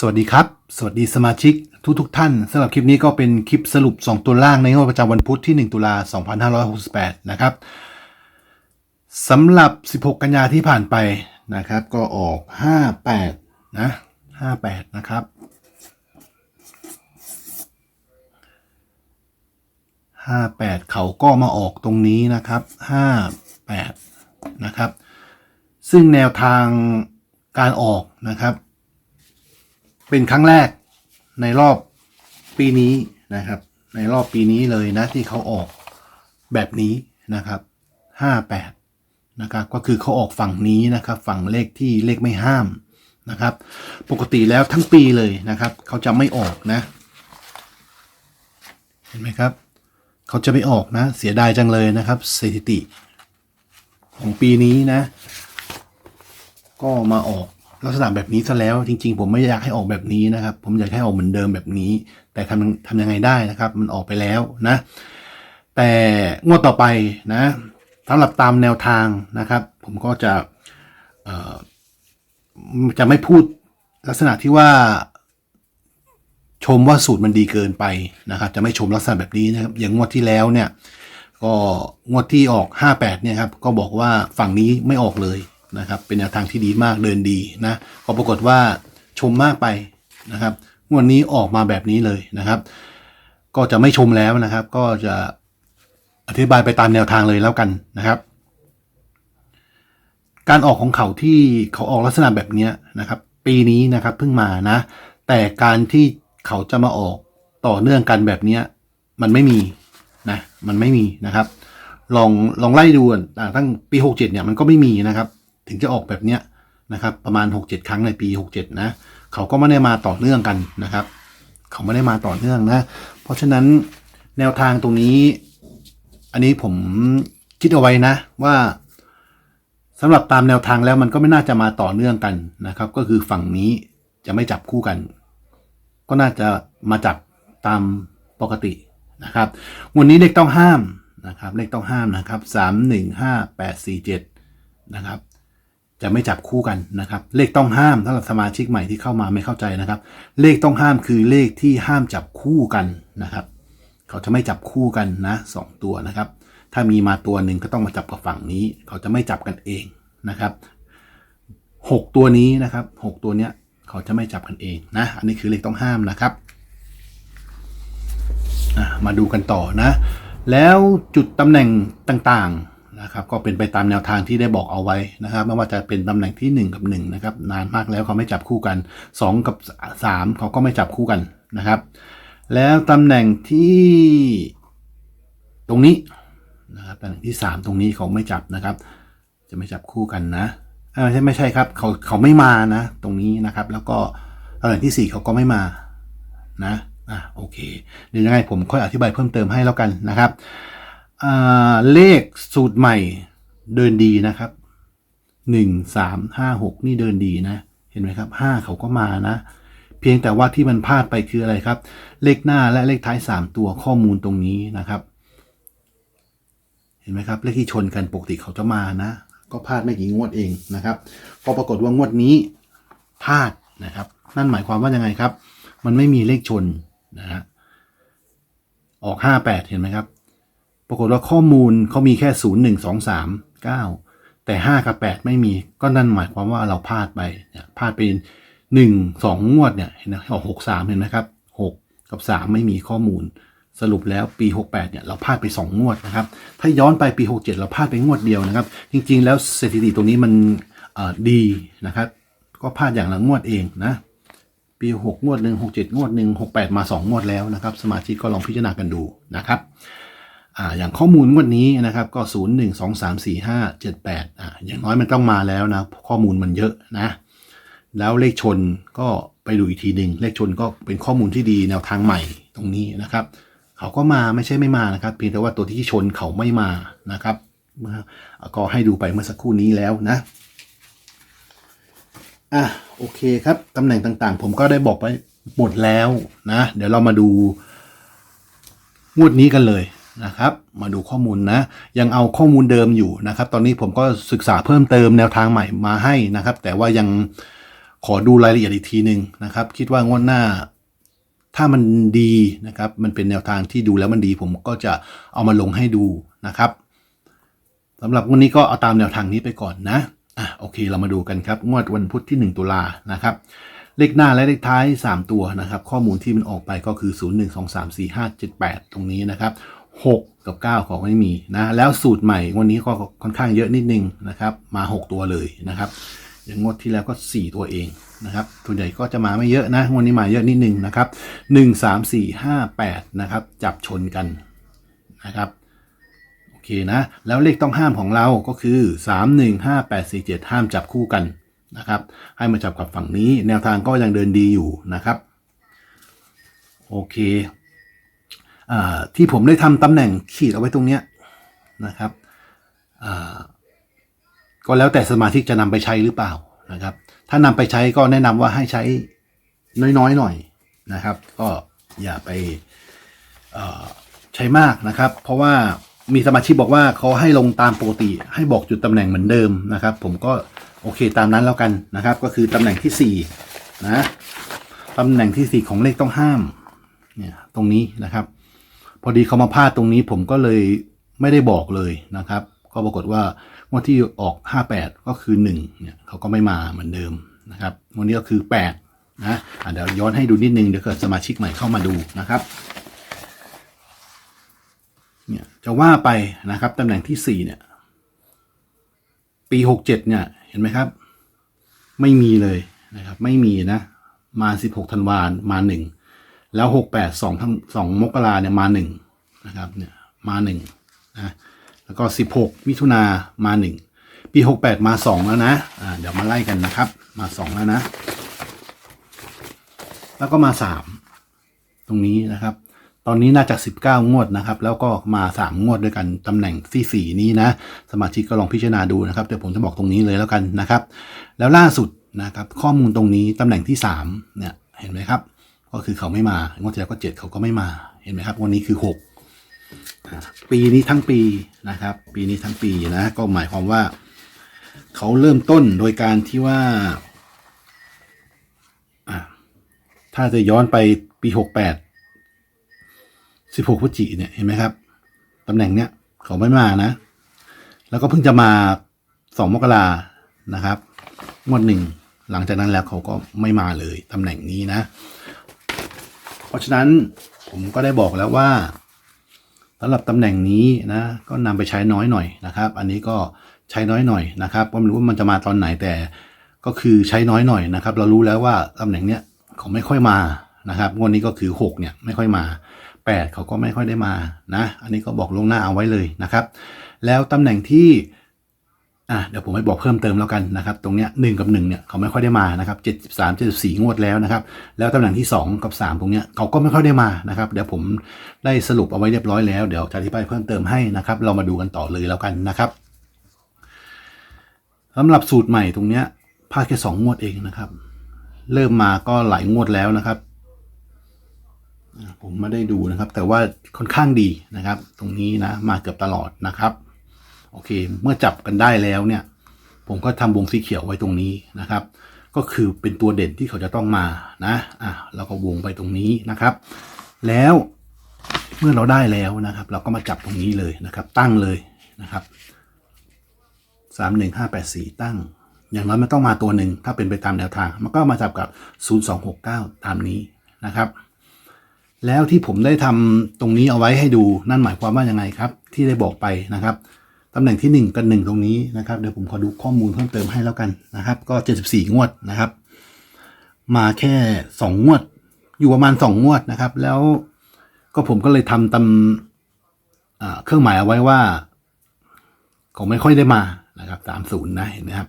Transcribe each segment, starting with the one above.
สวัสดีครับ สวัสดีสมาชิกทุกทุกท่านสำหรับคลิปนี้ก็เป็นคลิปสรุป 2 ตัวล่างในงวดประจำวันพุธที่ 1 ตุลา2568 นะครับสำหรับ 16 กันยาที่ผ่านไปนะครับ ก็ออก 58 นะ 58 นะครับ 58 เขาก็มาออกตรงนี้นะครับ 58 นะครับ ซึ่งแนวทางการออกนะครับ เป็นครั้งแรกในรอบปีนี้นะครับ ในรอบปีนี้เลยนะที่เขาออกแบบนี้นะครับห้าแปดนะครับก็คือเขาออกฝั่งนี้นะครับฝั่งเลขที่เลขไม่ห้ามนะครับ ปกติแล้วทั้งปีเลยนะครับเขาจะไม่ออกนะ เห็นไหมครับเขาจะไม่ออกนะ เสียดายจังเลยนะครับสถิติ ของปีนี้นะ ก็มาออก ลักษณะแบบนี้ซะแล้วจริง ๆ ผมไม่อยากให้ออกแบบนี้นะครับ ผมอยากให้ออกเหมือนเดิมแบบนี้ แต่ทำทำยังไงได้นะครับ มันออกไปแล้วนะ แต่งวดต่อไปนะสำหรับตามแนวทางนะครับ ผมก็จะจะไม่พูดลักษณะที่ว่าชมว่าสูตรมันดีเกินไปนะครับ จะไม่ชมลักษณะแบบนี้นะครับ อย่างงวดที่แล้วเนี่ย ก็งวดที่ออก 58เนี่ยครับ ก็บอกว่าฝั่งนี้ไม่ออกเลย นะครับเป็นแนวทางที่ดีมากเดินดีนะก็ปรากฏว่าชมมากไปนะครับวดนี้ออกมาแบบนี้เลยนะครับ ก็จะไม่ชมแล้วนะครับ ก็จะอธิบายไปตามแนวทางเลยแล้วกันนะครับ การออกของเขาที่เขาออกลักษณะแบบนี้นะครับ ปีนี้นะครับเพิ่งมานะ แต่การที่เขาจะมาออกต่อเนื่องกันแบบนี้มันไม่มีนะมันไม่มีนะครับ ลองลองไล่ดูอะตั้งปี 67เนี่ยมันก็ไม่มีนะครับ ถึงจะออกแบบเนี้ยนะครับประมาณ 6-7 ครั้งในปี 67 นะเขาก็ไม่ได้มาต่อเนื่องกันนะครับ เขาไม่ได้มาต่อเนื่องนะ เพราะฉะนั้นแนวทางตรงนี้ อันนี้ผมคิดเอาไว้นะ ว่าสำหรับตามแนวทางแล้วมันก็ไม่น่าจะมาต่อเนื่องกันนะครับ ก็คือฝั่งนี้จะไม่จับคู่กัน ก็น่าจะมาจับตามปกตินะครับวันนี้เลขต้องห้ามนะครับเลขต้องห้ามนะครับสามหนึ่งห้าแปดสี่เจ็ดนะครับ จะไม่จับคู่กันนะครับ เลขต้องห้ามสำหรับสมาชิกใหม่ที่เข้ามาไม่เข้าใจนะครับ เลขต้องห้ามคือเลขที่ห้ามจับคู่กันนะครับ เขาจะไม่จับคู่กันนะสองตัวนะครับ ถ้ามีมาตัวหนึ่งก็ต้องมาจับกับฝั่งนี้ เขาจะไม่จับกันเองนะครับหกตัวนี้นะครับหกตัวเนี้ยเขาจะไม่จับกันเองนะ อันนี้คือเลขต้องห้ามนะครับมาดูกันต่อนะ แล้วจุดตำแหน่งต่างๆ นะครับก็เป็นไปตามแนวทางที่ได้บอกเอาไว้นะครับ ไม่ว่าจะเป็นตำแหน่งที่ 1 กับ1นะครับนานมากแล้วเขาไม่จับคู่กัน 2 กับ 3 เขาก็ไม่จับคู่กันนะครับ แล้วตำแหน่งที่ตรงนี้นะครับตำแหน่งที่ 3 ตรงนี้เขาไม่จับนะครับ จะไม่จับคู่กันนะอ่าไม่ใช่ไม่ใช่ครับเขาเขาไม่มานะ ตรงนี้นะครับ แล้วก็ตำแหน่งที่ 4 เขาก็ไม่มานะอะโอเคเดี๋ยวยังไงผมค่อยอธิบายเพิ่มเติมให้แล้วกันนะครับ เลขสูตรใหม่เดินดีนะครับหนึ่งสามห้าหกนี่เดินดีนะ เห็นไหมครับห้าเขาก็มานะ เพียงแต่ว่าที่มันพลาดไปคืออะไรครับ เลขหน้าและเลขท้ายสามตัวข้อมูลตรงนี้นะครับ เห็นไหมครับ เลขที่ชนกันปกติเขาจะมานะ ก็พลาดไม่กี่งวดเองนะครับพอปรากฏว่างวดนี้พลาดนะครับ นั่นหมายความว่ายังไงครับ มันไม่มีเลขชนนะฮะออกห้าแปดเห็นไหมครับ ปรากฏว่าข้อมูลเขามีแค่ศูนย์หนึ่งสองสามเก้าแต่ห้ากับแปดไม่มี ก็นั่นหมายความว่าเราพลาดไปเนี่ยพลาดไปหนึ่งสองงวดเนี่ยเห็นไหมออกหกสามเห็นไหมครับหกกับสามไม่มีข้อมูล สรุปแล้วปี68เนี่ยเราพลาดไป2งวดนะครับ ถ้าย้อนไปปี67เราพลาดไปงวดเดียวนะครับ จริง ๆ แล้วสถิติตรงนี้มันดีนะครับ ก็พลาดอย่างละงวดเองนะ ปี6งวดหนึ่ง67งวดหนึ่ง68มา2งวดแล้วนะครับ สมาชิกก็ลองพิจารณากันดูนะครับ อ่าอย่างข้อมูลวดนี้นะครับก็ 0 1 2 3 4 5 7 8อ่าอย่างน้อยมันต้องมาแล้วนะ ข้อมูลมันเยอะนะ แล้วเลขชนก็ไปดูอีกทีหนึ่งเลขชนก็เป็นข้อมูลที่ดีแนวทางใหม่ตรงนี้นะครับ เขาก็มาไม่ใช่ไม่มานะครับ เพียงแต่ว่าตัวที่ชนเขาไม่มานะครับเมื่อก็ให้ดูไปเมื่อสักครู่นี้แล้วนะอะโอเคครับตำแหน่งต่างๆ ผมก็ได้บอกไปหมดแล้วนะ เดี๋ยวเรามาดูงวดนี้กันเลย นะครับ มาดูข้อมูลนะ ยังเอาข้อมูลเดิมอยู่นะครับ ตอนนี้ผมก็ศึกษาเพิ่มเติมแนวทางใหม่มาให้นะครับ แต่ว่ายังขอดูรายละเอียดอีกทีหนึ่งนะครับ คิดว่างวดหน้า ถ้ามันดีนะครับ มันเป็นแนวทางที่ดูแล้วมันดี ผมก็จะเอามาลงให้ดูนะครับสำหรับวันนี้ก็เอาตามแนวทางนี้ไปก่อนนะอะโอเคเรามาดูกันครับ งวดวันพุธที่ 1 ตุลานะครับเลขหน้าและเลขท้าย 3 ตัวนะครับ ข้อมูลที่มันออกไปก็คือ 0 1 2 3 4 5 7 8 ตรงนี้นะครับ 6 กับ 9 ของไม่มีนะแล้วสูตรใหม่วันนี้ก็ค่อนข้างเยอะนิดนึงนะครับ มา 6 ตัวเลยนะครับ อย่างงวดที่แล้วก็ 4 ตัวเองนะครับส่วนใหญ่ก็จะมาไม่เยอะนะวดนี้มาเยอะนิดนึงนะครับ1 3 4 5 8นะครับจับชนกันนะครับโอเคนะแล้วเลขต้องห้ามของเราก็คือ 3 1 5 8 4 7 ห้ามจับคู่กันนะครับ ให้มาจับกับฝั่งนี้แนวทางก็ยังเดินดีอยู่นะครับ โอเค ที่ผมได้ทำตำแหน่งขีดเอาไว้ตรงเนี้ยนะครับก็แล้วแต่สมาชิกจะนำไปใช้หรือเปล่านะครับ ถ้านำไปใช้ก็แนะนำว่าให้ใช้น้อยๆหน่อยนะครับ ก็อย่าไปใช้มากนะครับ เพราะว่ามีสมาชิกบอกว่าเขาให้ลงตามปกติ ให้บอกจุดตำแหน่งเหมือนเดิมนะครับ ผมก็โอเคตามนั้นแล้วกันนะครับ ก็คือตำแหน่งที่สี่นะตำแหน่งที่สี่ของเลขต้องห้ามเนี่ยตรงนี้นะครับ พอดีเขามาพลาดตรงนี้ผมก็เลยไม่ได้บอกเลยนะครับ ก็ปรากฏว่างวดที่ออก 58 ก็คือ 1 เนี่ยเขาก็ไม่มาเหมือนเดิมนะครับวันนี้ก็คือ 8 นะะเดี๋ยวย้อนให้ดูนิดนึงเดี๋ยวเกิดสมาชิกใหม่เข้ามาดูนะครับเนี่ยจะว่าไปนะครับตำแหน่งที่สี่เนี่ย ปีหกเจ็ดเนี่ยเห็นไหมครับ ไม่มีเลยนะครับ ไม่มีนะ มาสิบหกธันวามาหนึ่ง แล้วหกแปดสองทั้งสองมกราเนี่ยมาหนึ่งนะครับเนี่ยมาหนึ่งนะแล้วก็สิบหกมิถุนามาหนึ่งปีหกแปดมาสองแล้วนะอ่าเดี๋ยวมาไล่กันนะครับ มาสองแล้วนะ แล้วก็มาสามตรงนี้นะครับ ตอนนี้น่าจะ19งวดนะครับ แล้วก็มา3งวดด้วยกันตำแหน่งที่4นี้นะ สมาชิกก็ลองพิจารณาดูนะครับเดี๋ยวผมจะบอกตรงนี้เลยแล้วกันนะครับ แล้วล่าสุดนะครับ ข้อมูลตรงนี้ตำแหน่งที่3เนี่ยเห็นไหมครับ ก็คือเขาไม่มางวดที่แล้วก็7เขาก็ไม่มาเห็นไหมครับวันนี้คือ6อ่าปีนี้ทั้งปีนะครับ ปีนี้ทั้งปีนะ ก็หมายความว่า เขาเริ่มต้นโดยการที่ว่าอ่า ถ้าจะย้อนไปปีหกแปดสิบหกพฤศจิเนี่ยเห็นไหมครับตำแหน่งเนี้ยเขาไม่มานะ แล้วก็เพิ่งจะมาสองมกรานะครับงวดหนึ่งหลังจากนั้นแล้วเขาก็ไม่มาเลยตำแหน่งนี้นะ เพราะฉะนั้นผมก็ได้บอกแล้วว่าสำหรับตำแหน่งนี้นะก็นำไปใช้น้อยหน่อยนะครับ อันนี้ก็ใช้น้อยหน่อยนะครับก็ไม่รู้ว่ามันจะมาตอนไหนแต่ก็คือใช้น้อยหน่อยนะครับ เรารู้แล้วว่าตำแหน่งเนี้ยเขาไม่ค่อยมานะครับงวดนี้ก็คือหกเนี่ยไม่ค่อยมาแปดเขาก็ไม่ค่อยได้มานะ อันนี้ก็บอกลวงหน้าเอาไว้เลยนะครับ แล้วตำแหน่งที่ อะเดี๋ยวผมให้บอกเพิ่มเติมแล้วกันนะครับตรงเนี้ยหนึ่งกับหนึ่งเนี่ยเขาไม่ค่อยได้มานะครับเจ็ดสามเจ็ดสี่งวดแล้วนะครับแล้วตำแหน่งที่สองกับสามตรงเนี้ยเขาก็ไม่ค่อยได้มานะครับเดี๋ยวผมได้สรุปเอาไว้เรียบร้อยแล้วเดี๋ยวจะอธิบายเพิ่มเติมให้นะครับเรามาดูกันต่อเลยแล้วกันนะครับสำหรับสูตรใหม่ตรงเนี้ยพลาดแค่สองงวดเองนะครับ เริ่มมาก็หลายงวดแล้วนะครับ ผมไม่ได้ดูนะครับ แต่ว่าค่อนข้างดีนะครับ ตรงนี้นะมาเกือบตลอดนะครับ โอเค เมื่อจับกันได้แล้วเนี่ย ผมก็ทำวงสีเขียวไว้ตรงนี้นะครับ ก็คือเป็นตัวเด่นที่เขาจะต้องมานะอะเราก็วงไปตรงนี้นะครับ แล้วเมื่อเราได้แล้วนะครับ เราก็มาจับตรงนี้เลยนะครับ ตั้งเลยนะครับสามหนึ่งห้าแปดสี่ตั้ง อย่างน้อยมันต้องมาตัวหนึ่งถ้าเป็นไปตามแนวทาง มันก็มาจับกับศูนย์สองหกเก้าตามนี้นะครับแล้วที่ผมได้ทำตรงนี้เอาไว้ให้ดูนั่นหมายความว่ายังไงครับ ที่ได้บอกไปนะครับ ตำแหน่งที่หนึ่งกับหนึ่งตรงนี้นะครับเดี๋ยวผมขอดูข้อมูลเพิ่มเติมให้แล้วกันนะครับ ก็เจ็ดสิบสี่งวดนะครับ มาแค่สองงวด อยู่ประมาณสองงวดนะครับ แล้วก็ผมก็เลยทำตำเครื่องหมายเอาไว้ว่าเขาไม่ค่อยได้มานะครับสามศูนย์นะเห็นไหมครับ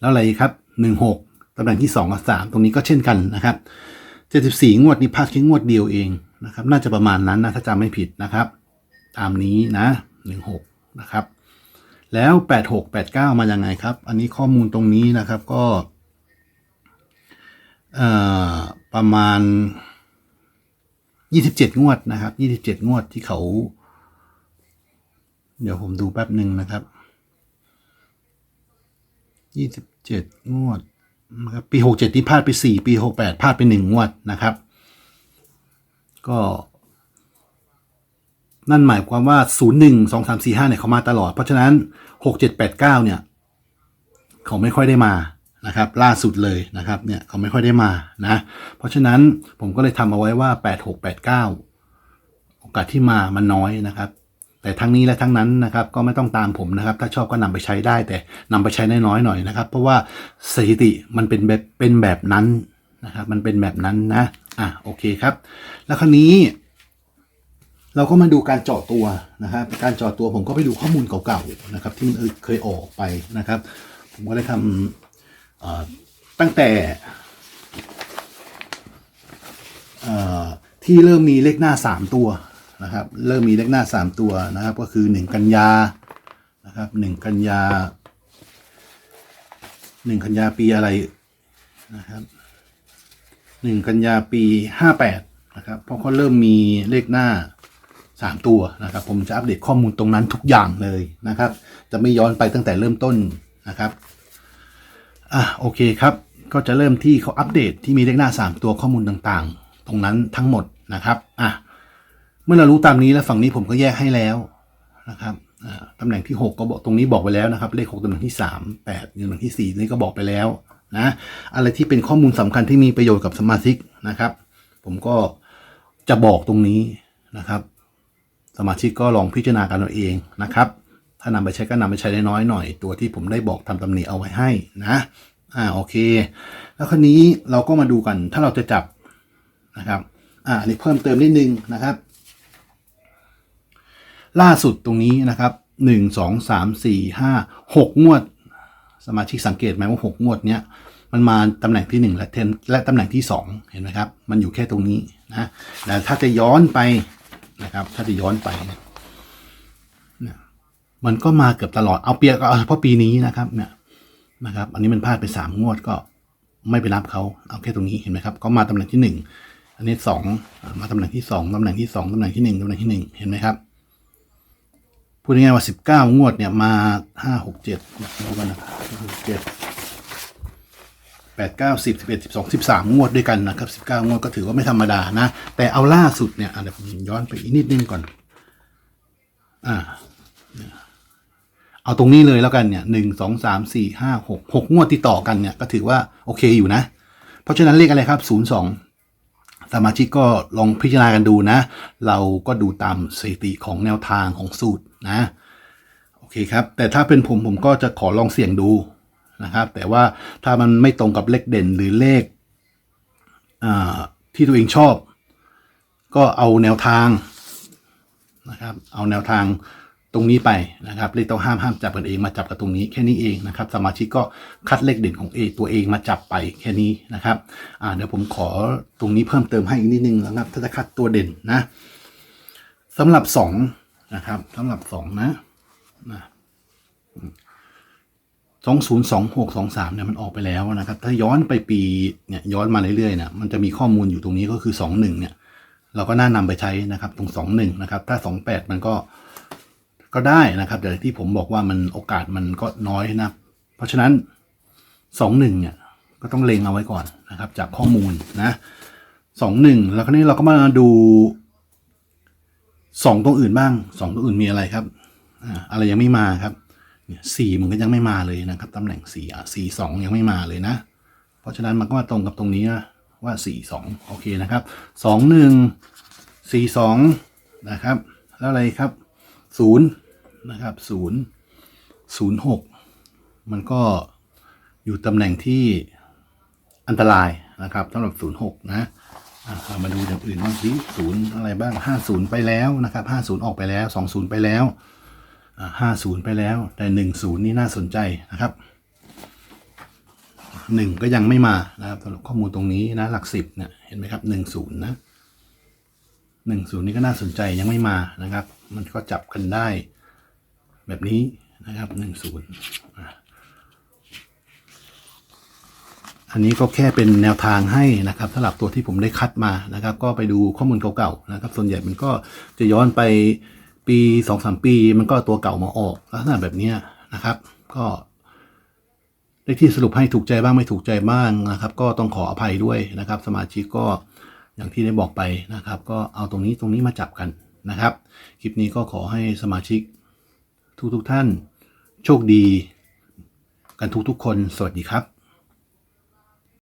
แล้วอะไรครับหนึ่งหกตำแหน่งที่สองกับสามตรงนี้ก็เช่นกันนะครับเจ็ดสิบสี่งวดนี้พลาดแค่งวดเดียวเองนะครับ น่าจะประมาณนั้นนะถ้าจำไม่ผิดนะครับ ตามนี้นะหนึ่งหกนะครับ แล้วแปดหกแปดเก้ามายังไงครับ อันนี้ข้อมูลตรงนี้นะครับก็ประมาณยี่สิบเจ็ดงวดนะครับยี่สิบเจ็ดงวดที่เขา เดี๋ยวผมดูแป๊บหนึ่งนะครับยี่สิบเจ็ดงวดนะครับปีหกเจ็ดที่พลาดไปสี่ปีหกแปดพลาดไปหนึ่งงวดนะครับ ก็ นั่นหมายความว่าศูนย์หนึ่งสองสามสี่ห้าเนี่ยเขามาตลอด เพราะฉะนั้นหกเจ็ดแปดเนี่ย เขาไม่ค่อยได้มานะครับ ล่าสุดเลยนะครับ เนี่ยเขาไม่ค่อยได้มานะ เพราะฉะนั้นผมก็เลยทำเอาไว้ว่าแปดหกแปดเก้าโอกาสที่มามันน้อยนะครับ แต่ทั้งนี้และทั้งนั้นนะครับ ก็ไม่ต้องตามผมนะครับ ถ้าชอบก็นำไปใช้ได้ แต่นำไปใช้น้อยๆหน่อยนะครับ เพราะว่าสถิติมันเป็นแบบเป็นแบบนั้นนะครับ มันเป็นแบบนั้นนะ อะโอเคครับ แล้วคราวนี้ เราก็มาดูการเจาะตัวนะครับการเจาะตัวผมก็ไปดูข้อมูลเก่าๆนะครับ ที่มันเคยออกไปนะครับ ผมก็ได้ทำตั้งแต่ที่เริ่มมีเลขหน้าสามตัวนะครับ เริ่มมีเลขหน้าสามตัวนะครับ ก็คือหนึ่งกันยานะครับหนึ่งกันยาหนึ่งกันยาปีอะไรนะครับหนึ่งกันยาปีห้าแปดนะครับเพราะเขาเริ่มมีเลขหน้า สามตัวนะครับ ผมจะอัปเดตข้อมูลตรงนั้นทุกอย่างเลยนะครับ จะไม่ย้อนไปตั้งแต่เริ่มต้นนะครับอะโอเคครับ ก็จะเริ่มที่เขาอัปเดตที่มีเลขหน้า 3 ตัวข้อมูลต่างๆ ตรงนั้นทั้งหมดนะครับอะเมื่อเรารู้ตามนี้แล้วฝั่งนี้ผมก็แยกให้แล้วนะครับอ่าตำแหน่งที่ 6 ก็บอกตรงนี้บอกไปแล้วนะครับ เลข 6ตำแหน่งที่ 3 8ตำแหน่งที่ 4 นี่ก็บอกไปแล้วนะอะไรที่เป็นข้อมูลสำคัญที่มีประโยชน์กับสมาชิกนะครับ ผมก็จะบอกตรงนี้นะครับ สมาชิกก็ลองพิจารณากันเอาเองนะครับ ถ้านำไปใช้ก็นำไปใช้ได้น้อยหน่อย ตัวที่ผมได้บอกทำตำหนิเอาไว้ให้นะอ่าโอเค แล้วคราวนี้เราก็มาดูกัน ถ้าเราจะจับนะครับ อ่าอันนี้เพิ่มเติมนิดนึงนะครับ ล่าสุดตรงนี้นะครับหนึ่งสองสามสี่ห้าหกงวด สมาชิกสังเกตไหมว่าหกงวดเนี้ยมันมาตำแหน่งที่หนึ่งและเทนและตำแหน่งที่สองเห็นไหมครับ มันอยู่แค่ตรงนี้นะแต่ถ้าจะย้อนไป นะครับ ถ้าจะย้อนไปเนี่ยมันก็มาเกือบตลอดเอาเปียกเอาเฉพาะปีนี้นะครับ เนี่ยนะครับ อันนี้มันพลาดไปสามงวดก็ไม่ไปรับเขาเอาแค่ตรงนี้เห็นไหมครับก็มาตำแหน่งที่หนึ่งอันนี้สองมาตำแหน่งที่สองตำแหน่งที่สองตำแหน่งที่หนึ่งตำแหน่งที่หนึ่งเห็นไหมครับพูดง่ายๆว่าสิบเก้างวดเนี่ยมาห้าหกเจ็ดดูกันนะเจ็ด แปดเก้าสิบสิบเอ็ดสิบสองสิบสามงวดด้วยกันนะครับสิบเก้างวดก็ถือว่าไม่ธรรมดานะ แต่เอาล่าสุดเนี่ยเดี๋ยวผมย้อนไปอีกนิดนึงก่อน อ่า เอาตรงนี้เลยแล้วกันเนี่ยหนึ่งสองสามสี่ห้าหกหกงวดติดต่อกันเนี่ยก็ถือว่าโอเคอยู่นะ เพราะฉะนั้นเลขอะไรครับศูนย์สองสมาชิกก็ลองพิจารณากันดูนะ เราก็ดูตามสถิติของแนวทางของสูตรนะ โอเคครับ แต่ถ้าเป็นผมผมก็จะขอลองเสี่ยงดู นะครับ แต่ว่าถ้ามันไม่ตรงกับเลขเด่นหรือเลขที่ตัวเองชอบ ก็เอาแนวทางนะครับ เอาแนวทางตรงนี้ไปนะครับเลขต้องห้ามห้ามจับกันเองมาจับกับตรงนี้แค่นี้เองนะครับ สมาชิกก็คัดเลขเด่นของเอตัวเองมาจับไปแค่นี้นะครับอ่าเดี๋ยวผมขอตรงนี้เพิ่มเติมให้อีกนิดนึงนะครับถ้าจะคัดตัวเด่นนะสำหรับสองนะครับสำหรับสองนะนะ สองศูนย์สองหกสองสามเนี่ยมันออกไปแล้วนะครับ ถ้าย้อนไปปีเนี่ยย้อนมาเรื่อยๆเนี่ยมันจะมีข้อมูลอยู่ตรงนี้ก็คือสองหนึ่งเนี่ย เราก็น่านำไปใช้นะครับ ตรงสองหนึ่งนะครับ ถ้าสองแปดมันก็ก็ได้นะครับแต่ที่ผมบอกว่ามันโอกาสมันก็น้อยนะ เพราะฉะนั้นสองหนึ่งเนี่ยก็ต้องเล็งเอาไว้ก่อนนะครับ จากข้อมูลนะสองหนึ่งแล้วคราวนี้เราก็มาดูสองตัวอื่นบ้างสองตัวอื่นมีอะไรครับอ่าอะไรยังไม่มาครับ เนี่ยสี่มันก็ยังไม่มาเลยนะครับตำแหน่งสี่อะสี่สองยังไม่มาเลยนะ เพราะฉะนั้นมันก็มาตรงกับตรงนี้นะว่าสี่สองโอเคนะครับสองหนึ่งสี่สองนะครับ แล้วอะไรครับศูนย์นะครับศูนย์ศูนย์หกมันก็อยู่ตำแหน่งที่อันตรายนะครับสำหรับศูนย์หกนะามาดูอย่างอื่นบ้างสิศูนย์อะไรบ้างห้าศูนย์ไปแล้วนะครับห้าศูนย์ออกไปแล้วสองศูนย์ไปแล้ว ห้าศูนย์ไปแล้ว แต่หนึ่งศูนย์นี่น่าสนใจนะครับหนึ่งก็ยังไม่มานะครับสำหรับข้อมูลตรงนี้นะหลักสิบเนี่ยเห็นไหมครับหนึ่งศูนย์นะหนึ่งศูนย์นี่ก็น่าสนใจยังไม่มานะครับ มันก็จับกันได้ แบบนี้นะครับหนึ่งศูนย์อันนี้ก็แค่เป็นแนวทางให้นะครับสำหรับตัวที่ผมได้คัดมานะครับ ก็ไปดูข้อมูลเก่าๆนะครับ ส่วนใหญ่มันก็จะย้อนไป ปีสองสามปีมันก็ตัวเก่ามาออกลักษณะแบบนี้นะครับ ก็เลขที่สรุปให้ถูกใจบ้างไม่ถูกใจบ้างนะครับ ก็ต้องขออภัยด้วยนะครับ สมาชิกก็อย่างที่ได้บอกไปนะครับ ก็เอาตรงนี้ตรงนี้มาจับกันนะครับ คลิปนี้ก็ขอให้สมาชิกทุกทุกๆท่าน โชคดี กันทุกๆคน สวัสดีครับ